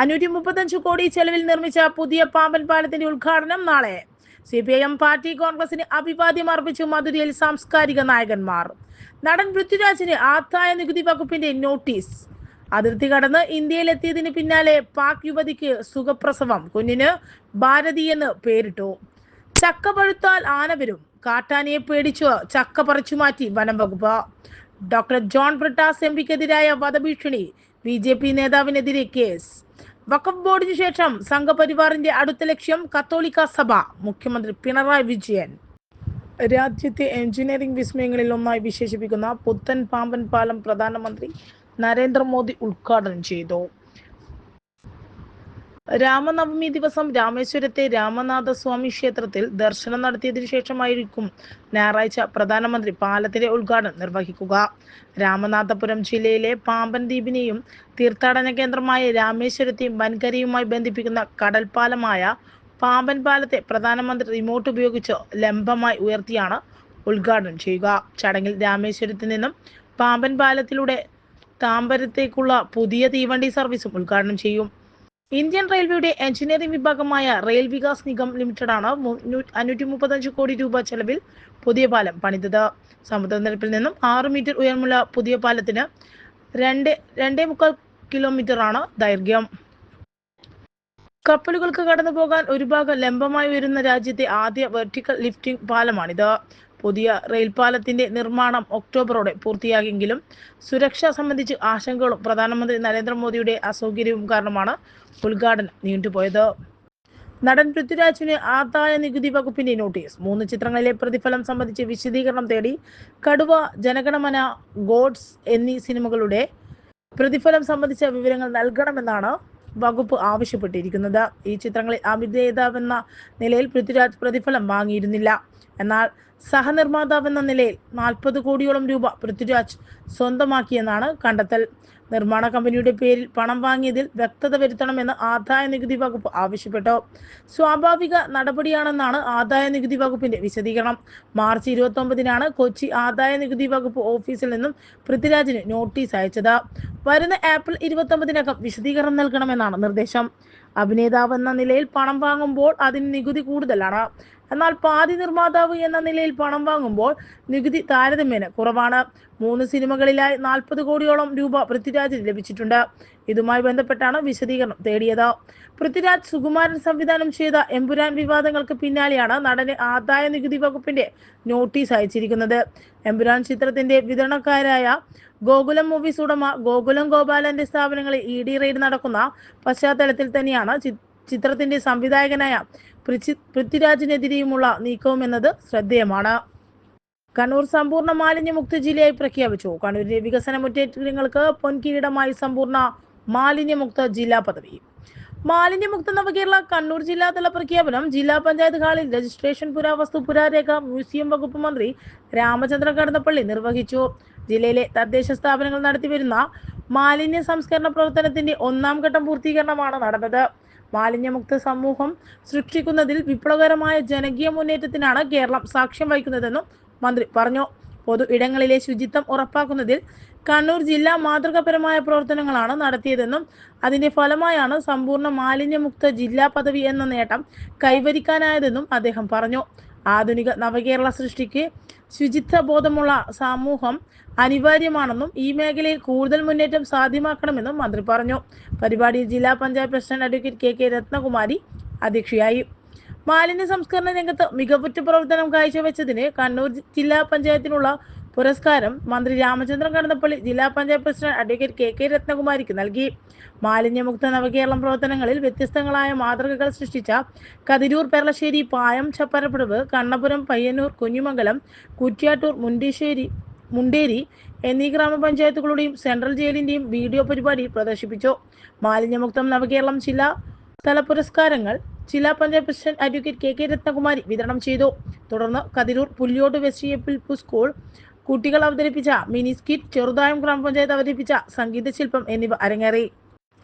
അഞ്ഞൂറ്റി മുപ്പത്തഞ്ച് കോടി ചെലവിൽ നിർമ്മിച്ച പുതിയ പാമ്പൻ പാലത്തിന്റെ ഉദ്ഘാടനം നാളെ. C P I M party കോൺഗ്രസിന് അഭിവാദ്യം അർപ്പിച്ചു മധുരയിൽ സാംസ്കാരിക നായകന്മാർ. നടൻ പൃഥ്വിരാജിന് ആദായ നികുതി വകുപ്പിന്റെ നോട്ടീസ്. അതിർത്തി കടന്ന് ഇന്ത്യയിലെത്തിയതിന് പിന്നാലെ പാക് യുവതിക്ക് സുഖപ്രസവം കുഞ്ഞിന് ഭാരതി എന്ന് പേരിട്ടു. ചക്ക പഴുത്താൽ ആന വരും കാട്ടാനയെ പേടിച്ചു ചക്ക പറിച്ചു മാറ്റി വനം വകുപ്പ്. ഡോക്ടർ ജോൺ ബ്രിട്ടാസ് എം പിക്കെതിരായ വധഭീഷണി ബി ജെ പി നേതാവിനെതിരെ കേസ്. വഖഫ് ബോർഡിന് ശേഷം സംഘപരിവാറിന്റെ അടുത്ത ലക്ഷ്യം കത്തോലിക്ക സഭ. മുഖ്യമന്ത്രി പിണറായി വിജയൻ. രാജ്യത്തെ എഞ്ചിനീയറിംഗ് വിസ്മയങ്ങളിൽ ഒന്നായി വിശേഷിപ്പിക്കുന്ന പുത്തൻ പാമ്പൻ പാലം പ്രധാനമന്ത്രി നരേന്ദ്രമോദി ഉദ്ഘാടനം ചെയ്തു. രാമനവമി ദിവസം രാമേശ്വരത്തെ രാമനാഥ സ്വാമി ക്ഷേത്രത്തിൽ ദർശനം നടത്തിയതിനു ശേഷമായിരിക്കും ഞായറാഴ്ച പ്രധാനമന്ത്രി പാലത്തിന്റെ ഉദ്ഘാടനം നിർവഹിക്കുക. രാമനാഥപുരം ജില്ലയിലെ പാമ്പൻ ദ്വീപിനെയും തീർത്ഥാടന കേന്ദ്രമായ രാമേശ്വരത്തെയും വൻകരയുമായി ബന്ധിപ്പിക്കുന്ന കടൽപ്പാലമായ പാമ്പൻ പാലത്തെ പ്രധാനമന്ത്രി റിമോട്ട് ഉപയോഗിച്ച് ലംബമായി ഉയർത്തിയാണ് ഉദ്ഘാടനം ചെയ്യുക. ചടങ്ങിൽ രാമേശ്വരത്തു നിന്നും പാമ്പൻ പാലത്തിലൂടെ താമ്പരത്തേക്കുള്ള പുതിയ തീവണ്ടി സർവീസും ഉദ്ഘാടനം ചെയ്യും. ഇന്ത്യൻ റെയിൽവേയുടെ എഞ്ചിനീയറിംഗ് വിഭാഗമായ റെയിൽ വികാസ് നിഗം ലിമിറ്റഡാണ് അഞ്ഞൂറ്റി മുപ്പത്തഞ്ച് കോടി രൂപ ചെലവിൽ പുതിയ പാലം പണിതത്. സമുദ്രനിരപ്പിൽ നിന്നും ആറ് മീറ്റർ ഉയരമുള്ള പുതിയ പാലത്തിന് രണ്ട് രണ്ടേ മുക്കാൽ കിലോമീറ്റർ ആണ് ദൈർഘ്യം. കപ്പലുകൾക്ക് കടന്നു പോകാൻ ഒരു ഭാഗം ലംബമായി വരുന്ന രാജ്യത്തെ ആദ്യ വെർട്ടിക്കൽ ലിഫ്റ്റിംഗ് പാലമാണിത്. പുതിയ റെയിൽ പാലത്തിന്റെ നിർമ്മാണം ഒക്ടോബറോടെ പൂർത്തിയാകെങ്കിലും സുരക്ഷ സംബന്ധിച്ച് ആശങ്കകളും പ്രധാനമന്ത്രി നരേന്ദ്രമോദിയുടെ അസൗകര്യവും കാരണമാണ് ഉദ്ഘാടനം നീണ്ടുപോയത്. നടൻ പൃഥ്വിരാജിന് ആദായ നികുതി വകുപ്പിന്റെ നോട്ടീസ്. മൂന്ന് ചിത്രങ്ങളിലെ പ്രതിഫലം സംബന്ധിച്ച് വിശദീകരണം തേടി കടുവ ജനഗണമന ഗോഡ്സ് എന്നീ സിനിമകളുടെ പ്രതിഫലം സംബന്ധിച്ച വിവരങ്ങൾ നൽകണമെന്നാണ് വകുപ്പ് ആവശ്യപ്പെട്ടിരിക്കുന്നത്. ഈ ചിത്രങ്ങളിൽ അഭിനേതാവെന്ന നിലയിൽ പൃഥ്വിരാജ് പ്രതിഫലം വാങ്ങിയിരുന്നില്ല. എന്നാൽ സഹനിർമ്മാതാവെന്ന നിലയിൽ നാൽപ്പത് കോടിയോളം രൂപ പൃഥ്വിരാജ് സ്വന്തമാക്കിയെന്നാണ് കണ്ടെത്തൽ. നിർമ്മാണ കമ്പനിയുടെ പേരിൽ പണം വാങ്ങിയതിൽ വ്യക്തത വരുത്തണമെന്ന് ആദായ നികുതി വകുപ്പ് ആവശ്യപ്പെട്ടു. സ്വാഭാവിക നടപടിയാണെന്നാണ് ആദായ നികുതി വകുപ്പിന്റെ വിശദീകരണം. മാർച്ച് ഇരുപത്തി ഒമ്പതിനാണ് കൊച്ചി ആദായ നികുതി വകുപ്പ് ഓഫീസിൽ നിന്നും പൃഥ്വിരാജിന് നോട്ടീസ് അയച്ചത്. വരുന്ന ഏപ്രിൽ ഇരുപത്തി ഒമ്പതിനകം വിശദീകരണം നൽകണമെന്നാണ് നിർദ്ദേശം. അഭിനേതാവ് എന്ന നിലയിൽ പണം വാങ്ങുമ്പോൾ അതിന് നികുതി കൂടുതലാണ്. എന്നാൽ പാതി നിർമ്മാതാവ് എന്ന നിലയിൽ പണം വാങ്ങുമ്പോൾ നികുതി താരതമ്യേന കുറവാണ്. മൂന്ന് സിനിമകളിലായി നാൽപ്പത് കോടിയോളം രൂപ പൃഥ്വിരാജിന് ലഭിച്ചിട്ടുണ്ട്. ഇതുമായി ബന്ധപ്പെട്ടാണ് വിശദീകരണം തേടിയത്. പൃഥ്വിരാജ് സുകുമാരൻ സംവിധാനം ചെയ്ത എമ്പുരാൻ വിവാദങ്ങൾക്ക് പിന്നാലെയാണ് നടന് ആദായ നികുതി വകുപ്പിന്റെ നോട്ടീസ് അയച്ചിരിക്കുന്നത്. എമ്പുരാൻ ചിത്രത്തിന്റെ വിതരണക്കാരായ ഗോകുലം മൂവീസ് ഉടമ ഗോകുലം ഗോപാലന്റെ സ്ഥാപനങ്ങളിൽ ഇ ഡി റെയ്ഡ് നടക്കുന്ന പശ്ചാത്തലത്തിൽ തന്നെയാണ് ചിത്രത്തിന്റെ സംവിധായകനായ പൃഥ്വിരാജിനെതിരെയുമുള്ള നീക്കവും എന്നത് ശ്രദ്ധേയമാണ്. കണ്ണൂർ സമ്പൂർണ മാലിന്യമുക്ത ജില്ലയായി പ്രഖ്യാപിച്ചു. കണ്ണൂരിലെ വികസന മുറ്റേറ്റങ്ങൾക്ക് പൊൻകിരീടമായി സമ്പൂർണ മാലിന്യമുക്ത ജില്ലാ പദവി. മാലിന്യമുക്ത നവകേരള കണ്ണൂർ ജില്ലാതല പ്രഖ്യാപനം ജില്ലാ പഞ്ചായത്ത് ഹാളിൽ രജിസ്ട്രേഷൻ പുരാവസ്തു പുരാരേഖ മ്യൂസിയം വകുപ്പ് മന്ത്രി രാമചന്ദ്രൻ കടന്നപ്പള്ളി നിർവഹിച്ചു. ജില്ലയിലെ തദ്ദേശ സ്ഥാപനങ്ങൾ നടത്തിവരുന്ന മാലിന്യ സംസ്കരണ പ്രവർത്തനത്തിന്റെ ഒന്നാം ഘട്ടം പൂർത്തീകരണമാണ് നടന്നത്. മാലിന്യമുക്ത സമൂഹം സൃഷ്ടിക്കുന്നതിൽ വിപ്ലവകരമായ ജനകീയ മുന്നേറ്റത്തിനാണ് കേരളം സാക്ഷ്യം വഹിക്കുന്നതെന്നും മന്ത്രി പറഞ്ഞു. പൊതു ഇടങ്ങളിലെ ശുചിത്വം ഉറപ്പാക്കുന്നതിൽ കണ്ണൂർ ജില്ല മാതൃകാപരമായ പ്രവർത്തനങ്ങളാണ് നടത്തിയതെന്നും അതിന്റെ ഫലമായാണ് സമ്പൂർണ മാലിന്യമുക്ത ജില്ലാ പദവി എന്ന നേട്ടം കൈവരിക്കാനായതെന്നും അദ്ദേഹം പറഞ്ഞു. ആധുനിക നവകേരള സൃഷ്ടിക്ക് ശുചിത്വ ബോധമുള്ള സമൂഹം അനിവാര്യമാണെന്നും ഈ മേഖലയിൽ കൂടുതൽ മുന്നേറ്റം സാധ്യമാക്കണമെന്നും മന്ത്രി പറഞ്ഞു. പരിപാടിയിൽ ജില്ലാ panchayat president advocate K K Ratnakumari അധ്യക്ഷയായി. മാലിന്യ സംസ്കരണ രംഗത്ത് മികവുറ്റ പ്രവർത്തനം കാഴ്ചവെച്ചതിന് കണ്ണൂർ ജില്ലാ പഞ്ചായത്തിനുള്ള പുരസ്കാരം മന്ത്രി രാമചന്ദ്രൻ കടന്നപ്പള്ളി ജില്ലാ panchayat president advocate K K രത്നകുമാരിക്ക് നൽകി. മാലിന്യമുക്ത നവകേരളം പ്രവർത്തനങ്ങളിൽ വ്യത്യസ്തങ്ങളായ മാതൃകകൾ സൃഷ്ടിച്ച കതിരൂർ പെർളശ്ശേരി പായം ചപ്പരപ്പുഴവ് കണ്ണപുരം പയ്യന്നൂർ കുഞ്ഞിമംഗലം കുറ്റ്യാട്ടൂർ മുണ്ടീശ്ശേരി മുണ്ടേരി എന്നീ ഗ്രാമപഞ്ചായത്തുകളുടെയും സെൻട്രൽ ജയിലിന്റെയും വീഡിയോ പരിപാടി പ്രദർശിപ്പിച്ചു. മാലിന്യമുക്തം നവകേരളം ജില്ലാ തല പുരസ്കാരങ്ങൾ ജില്ലാ panchayat president advocate K K Ratnakumari വിതരണം ചെയ്തു. തുടർന്ന് Kathiroor Pulyottu west A P P school കുട്ടികൾ അവതരിപ്പിച്ച മിനി സ്കിറ്റ് ചെറുതായം ഗ്രാമപഞ്ചായത്ത് അവതരിപ്പിച്ച സംഗീത ശില്പം എന്നിവ അരങ്ങേറി.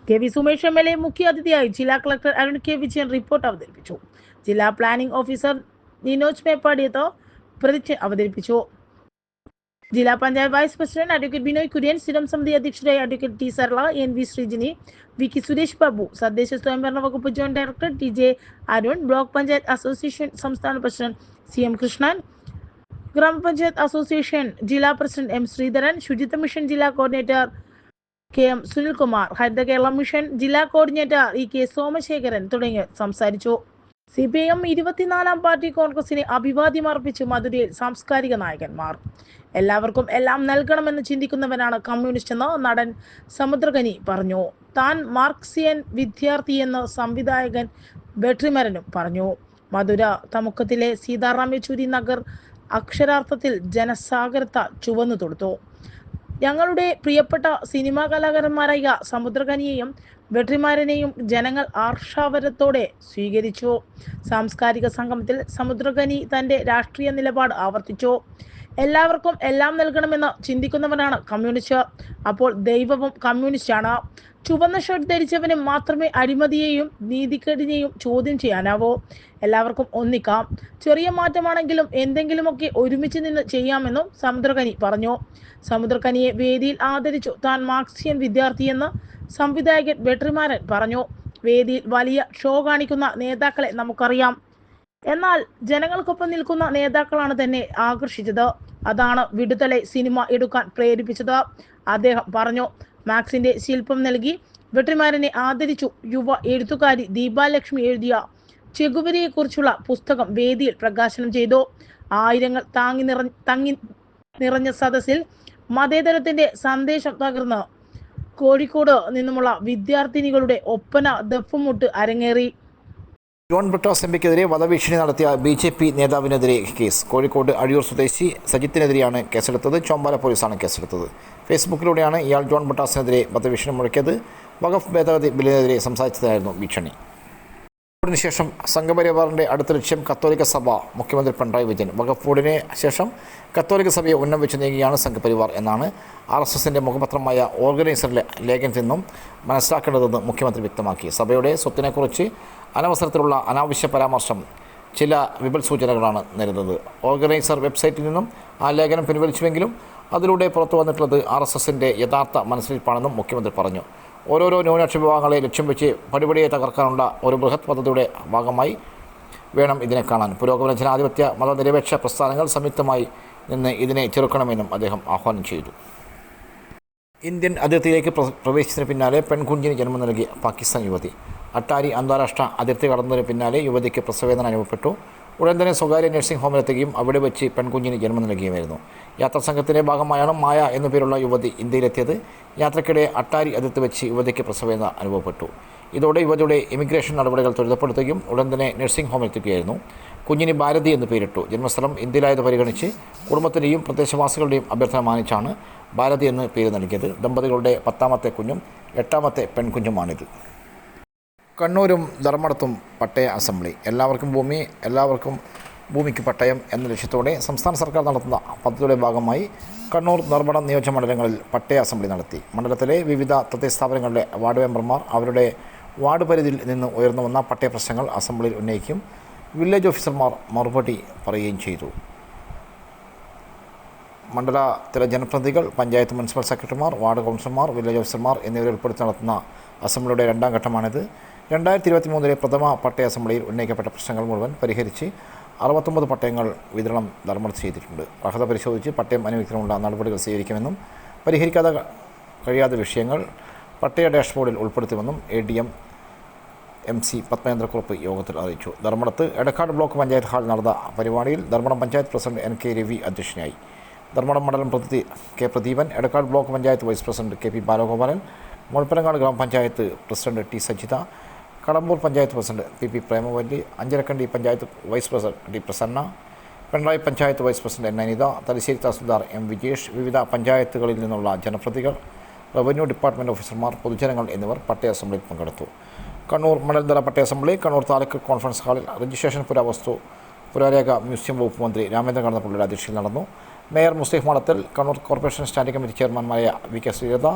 K V Sumesh M L A മുഖ്യ അതിഥിയായി ജില്ലാ collector Arun K Vijayan report അവതരിപ്പിച്ചു. ജില്ലാ പ്ലാനിംഗ് ഓഫീസർ നിനോജ് മേപ്പാടിയത്ത് പ്രതിജ്ഞ അവതരിപ്പിച്ചു. ജില്ലാ panchayat vice president advocate Binoy Kurian സ്ഥിരം സമിതി അധ്യക്ഷരായ advocate T Sarla N V Sreejini V K Suresh Babu തദ്ദേശ സ്വയംഭരണ വകുപ്പ് joint director T J Arun block panchayat association സംസ്ഥാന പ്രസിഡന്റ് സി എം കൃഷ്ണൻ ഗ്രാമപഞ്ചായത്ത് അസോസിയേഷൻ ജില്ലാ പ്രസിഡന്റ് എം ശ്രീധരൻ ശുചിത്വ മിഷൻ ജില്ലാ കോർഡിനേറ്റർ കെ എം സുനിൽകുമാർ ഹരിത കേരള മിഷൻ ജില്ലാ കോർഡിനേറ്റർ ഇ കെ സോമശേഖരൻ തുടങ്ങിയവർ സംസാരിച്ചു. സി പി എം ഇരുപത്തിനാലാം പാർട്ടി കോൺഗ്രസിനെ അഭിവാദ്യം അർപ്പിച്ച് മധുരയിൽ സാംസ്കാരിക നായകന്മാർ. എല്ലാവർക്കും എല്ലാം നൽകണമെന്ന് ചിന്തിക്കുന്നവനാണ് കമ്മ്യൂണിസ്റ്റ് എന്ന് നടൻ സമുദ്രകനി പറഞ്ഞു. താൻ മാർക്സിയൻ വിദ്യാർത്ഥിയെന്ന് സംവിധായകൻ വെട്രിമരനും പറഞ്ഞു. മധുര തമുക്കത്തിലെ സീതാറാം യെച്ചൂരി നഗർ അക്ഷരാർത്ഥത്തിൽ ജനസാഗരത്താൽ ചുവന്നു തൊടുത്തു. ഞങ്ങളുടെ പ്രിയപ്പെട്ട സിനിമാ കലാകാരന്മാരായ സമുദ്രകനിയെയും വെട്രിമാരനെയും ജനങ്ങൾ ആർഷാവരത്തോടെ സ്വീകരിച്ചു. സാംസ്കാരിക സംഗമത്തിൽ സമുദ്രകനി തന്റെ രാഷ്ട്രീയ നിലപാട് ആവർത്തിച്ചു. എല്ലാവർക്കും എല്ലാം നൽകണമെന്ന് ചിന്തിക്കുന്നവനാണ് കമ്മ്യൂണിസ്റ്റ് അപ്പോൾ ദൈവവും കമ്മ്യൂണിസ്റ്റാണ് ചുവന്ന ഷർട്ട് ധരിച്ചവന് മാത്രമേ അഴിമതിയെയും നീതിക്കേടിനെയും ചോദ്യം ചെയ്യാനാവോ. എല്ലാവർക്കും ഒന്നിക്കാം. ചെറിയ മാറ്റമാണെങ്കിലും എന്തെങ്കിലുമൊക്കെ ഒരുമിച്ച് നിന്ന് ചെയ്യാമെന്നും സമുദ്രകനി പറഞ്ഞു. സമുദ്രകനിയെ വേദിയിൽ ആദരിച്ചു താൻ മാർക്സിയൻ വിദ്യാർത്ഥിയെന്ന് സംവിധായകൻ വെട്രിമാരൻ പറഞ്ഞു. വേദിയിൽ വലിയ ഷോ കാണിക്കുന്ന നേതാക്കളെ നമുക്കറിയാം. എന്നാൽ ജനങ്ങൾക്കൊപ്പം നിൽക്കുന്ന നേതാക്കളാണ് തന്നെ ആകർഷിച്ചത്. അതാണ് വിടുതലെ സിനിമ എടുക്കാൻ പ്രേരിപ്പിച്ചത്. അദ്ദേഹം പറഞ്ഞു മാക്സിന്റെ ശില്പം നൽകി വെട്ടിമാരനെ ആദരിച്ചു. യുവ എഴുത്തുകാരി ദീപാലക്ഷ്മി എഴുതിയ ചെകുവരിയെക്കുറിച്ചുള്ള പുസ്തകം വേദിയിൽ പ്രകാശനം ചെയ്തു. ആയിരങ്ങൾ താങ്ങി നിറ തങ്ങി നിറഞ്ഞ സദസ്സിൽ മതേതരത്തിന്റെ സന്ദേശം തകർന്ന് കോഴിക്കോട് നിന്നുമുള്ള വിദ്യാർത്ഥിനികളുടെ ഒപ്പന ദഫുമുട്ട് അരങ്ങേറി. ജോൺ ബ്രിട്ടോസ് എം പിക്കെതിരെ വധഭീഷണി നടത്തിയ ബി ജെ പി നേതാവിനെതിരെ കേസ്. കോഴിക്കോട് അഴിയൂർ സ്വദേശി സജിത്തിനെതിരെയാണ് കേസെടുത്തത്. ചോമ്പാല പോലീസാണ് കേസെടുത്തത്. ഫേസ്ബുക്കിലൂടെയാണ് ഇയാൾ ജോൺ ബ്രിട്ടോസിനെതിരെ വധഭീഷണി മുഴക്കിയത്. വഖഫ് ഭേദഗതി ബില്ലിനെതിരെ സംസാരിച്ചതായിരുന്നു ഭീഷണി ബോർഡിന് ശേഷം സംഘപരിവാറിന്റെ അടുത്ത ലക്ഷ്യം കത്തോലിക്ക സഭ മുഖ്യമന്ത്രി പിണറായി വിജയൻ. ബോർഡിന് ശേഷം കത്തോലിക്ക സഭയെ ഉന്നം വെച്ച് നീങ്ങുകയാണ് സംഘപരിവാർ എന്നാണ് ആർ എസ് എസിന്റെ മുഖപത്രമായ ഓർഗനൈസറിലെ ലേഖനത്തിൽ നിന്നും മനസ്സിലാക്കേണ്ടതെന്ന് മുഖ്യമന്ത്രി വ്യക്തമാക്കി. സഭയുടെ സ്വത്തിനെക്കുറിച്ച് അനവസരത്തിലുള്ള അനാവശ്യ പരാമർശം ചില വിപൽ സൂചനകളാണ് നേരിടുന്നത്. ഓർഗനൈസർ വെബ്സൈറ്റിൽ നിന്നും ആ ലേഖനം പിൻവലിച്ചുവെങ്കിലും അതിലൂടെ പുറത്തു വന്നിട്ടുള്ളത് ആർ എസ് എസിന്റെ യഥാർത്ഥ മനസ്സിലിരിപ്പാണെന്നും മുഖ്യമന്ത്രി പറഞ്ഞു. ഓരോരോ ന്യൂനപക്ഷ വിഭാഗങ്ങളെ ലക്ഷ്യം വെച്ച് പടിപടിയെ തകർക്കാനുള്ള ഒരു ബൃഹത് പദ്ധതിയുടെ ഭാഗമായി വേണം ഇതിനെ കാണാൻ. പുരോഗമന ജനാധിപത്യ മതനിരപേക്ഷ പ്രസ്ഥാനങ്ങൾ സംയുക്തമായി നിന്ന് ഇതിനെ ചെറുക്കണമെന്നും അദ്ദേഹം ആഹ്വാനം ചെയ്തു. ഇന്ത്യൻ അതിർത്തിയിലേക്ക് പ്ര- പ്രവേശിച്ചതിന് പിന്നാലെ പെൺകുഞ്ഞിന് ജന്മം നൽകിയ പാകിസ്ഥാൻ യുവതി. അട്ടാരി അന്താരാഷ്ട്ര അതിർത്തി കടന്നതിന് പിന്നാലെ യുവതിക്ക് പ്രസവേദന അനുഭവപ്പെട്ടു. ഉടൻ തന്നെ സ്വകാര്യ നഴ്സിംഗ് ഹോമിലെത്തുകയും അവിടെ വെച്ച് പെൺകുഞ്ഞിന് ജന്മം നൽകുകയുമായിരുന്നു. യാത്രാ സംഘത്തിന്റെ ഭാഗമായാണ് മായ എന്നു പേരുള്ള യുവതി ഇന്ത്യയിലെത്തിയത്. യാത്രക്കിടെ അട്ടാരി അതിർത്തി വെച്ച് യുവതിക്ക് പ്രസവേദന അനുഭവപ്പെട്ടു. ഇതോടെ യുവതിയുടെ ഇമിഗ്രേഷൻ നടപടികൾ ത്വരിതപ്പെടുത്തുകയും ഉടൻ തന്നെ നഴ്സിംഗ് ഹോമിലെത്തുകയായിരുന്നു. കുഞ്ഞിന് ഭാരതി എന്ന് പേരിട്ടു. ജന്മസ്ഥലം ഇന്ത്യയിലായത് പരിഗണിച്ച് കുടുംബത്തിന്റെയും പ്രദേശവാസികളുടെയും അഭ്യർത്ഥന മാനിച്ചാണ് ഭാരതി എന്ന് പേര് നൽകിയത്. ദമ്പതികളുടെ പത്താമത്തെ കുഞ്ഞും എട്ടാമത്തെ പെൺകുഞ്ഞുമാണിത്. കണ്ണൂരും ധർമ്മടത്തും പട്ടയ അസംബ്ലി. എല്ലാവർക്കും ഭൂമി എല്ലാവർക്കും ഭൂമിക്ക് പട്ടയം എന്ന ലക്ഷ്യത്തോടെ സംസ്ഥാന സർക്കാർ നടത്തുന്ന പദ്ധതിയുടെ ഭാഗമായി കണ്ണൂർ ധർമ്മടം നിയോജക മണ്ഡലങ്ങളിൽ പട്ടയ അസംബ്ലി നടത്തി. മണ്ഡലത്തിലെ വിവിധ തദ്ദേശ സ്ഥാപനങ്ങളിലെ വാർഡ് മെമ്പർമാർ അവരുടെ വാർഡ് പരിധിയിൽ നിന്ന് ഉയർന്നു വന്ന പട്ടയ പ്രശ്നങ്ങൾ അസംബ്ലിയിൽ ഉന്നയിക്കും. വില്ലേജ് ഓഫീസർമാർ മറുപടി പറയുകയും ചെയ്തു. മണ്ഡലത്തിലെ ജനപ്രതിനിധികൾ പഞ്ചായത്ത് മുനിസിപ്പൽ സെക്രട്ടറിമാർ വാർഡ് കൗൺസിലർമാർ വില്ലേജ് ഓഫീസർമാർ എന്നിവരെ ഉൾപ്പെടുത്തി നടത്തുന്ന അസംബ്ലിയുടെ രണ്ടാം ഘട്ടമാണിത്. രണ്ടായിരത്തി ഇരുപത്തി മൂന്നിലെ പ്രഥമ പട്ടയ അസംബ്ലിയിൽ ഉന്നയിക്കപ്പെട്ട പ്രശ്നങ്ങൾ മുഴുവൻ പരിഹരിച്ച് അറുപത്തൊമ്പത് പട്ടയങ്ങൾ വിതരണം ധർമ്മ ചെയ്തിട്ടുണ്ട്. അർഹത പരിശോധിച്ച് പട്ടയം അനുവദിക്കാനുള്ള നടപടികൾ സ്വീകരിക്കുമെന്നും പരിഹരിക്കാതെ കഴിയാത്ത വിഷയങ്ങൾ പട്ടയ ഡാഷ്ബോർഡിൽ ഉൾപ്പെടുത്തുമെന്നും A D M M C Padmendrakurup യോഗത്തിൽ അറിയിച്ചു. ധർമ്മടത്ത് എടക്കാട് ബ്ലോക്ക് പഞ്ചായത്ത് ഹാളിൽ നടന്ന പരിപാടിയിൽ Dharmadam panchayat president N K Ravi അധ്യക്ഷനായി. ധർമ്മടം മണ്ഡലം പ്രതിനിധി K Pradeepan Edakkad block panchayat vice president K P Balagopalan Muzhappanangad ഗ്രാമപഞ്ചായത്ത് president T Sajitha Kadambur panchayat president P P Premavalli Ancharakandy panchayat vice president D Prasanna Pinarayi panchayat vice president N Anitha Thalassery tahsildar M Vijesh വിവിധ പഞ്ചായത്തുകളിൽ നിന്നുള്ള ജനപ്രതികൾ revenue department ഓഫീസർമാർ പൊതുജനങ്ങൾ എന്നിവർ പട്ടയ അസംബ്ലിയിൽ പങ്കെടുത്തു. കണ്ണൂർ മണ്ഡലതല പട്ടയ അസംബ്ലി കണ്ണൂർ താലൂക്ക് കോൺഫറൻസ് ഹാളിൽ രജിസ്ട്രേഷൻ പുരാവസ്തു പുരാരേഖ മ്യൂസിയം വകുപ്പ് മന്ത്രി രാമേന്ദ്രൻ കടന്നപ്പള്ളിയുടെ അധ്യക്ഷതയിൽ നടന്നു. Mayor Muslih Madathil Kannur corporation standing committee ചെയർമാൻമാരായ V K Sreelatha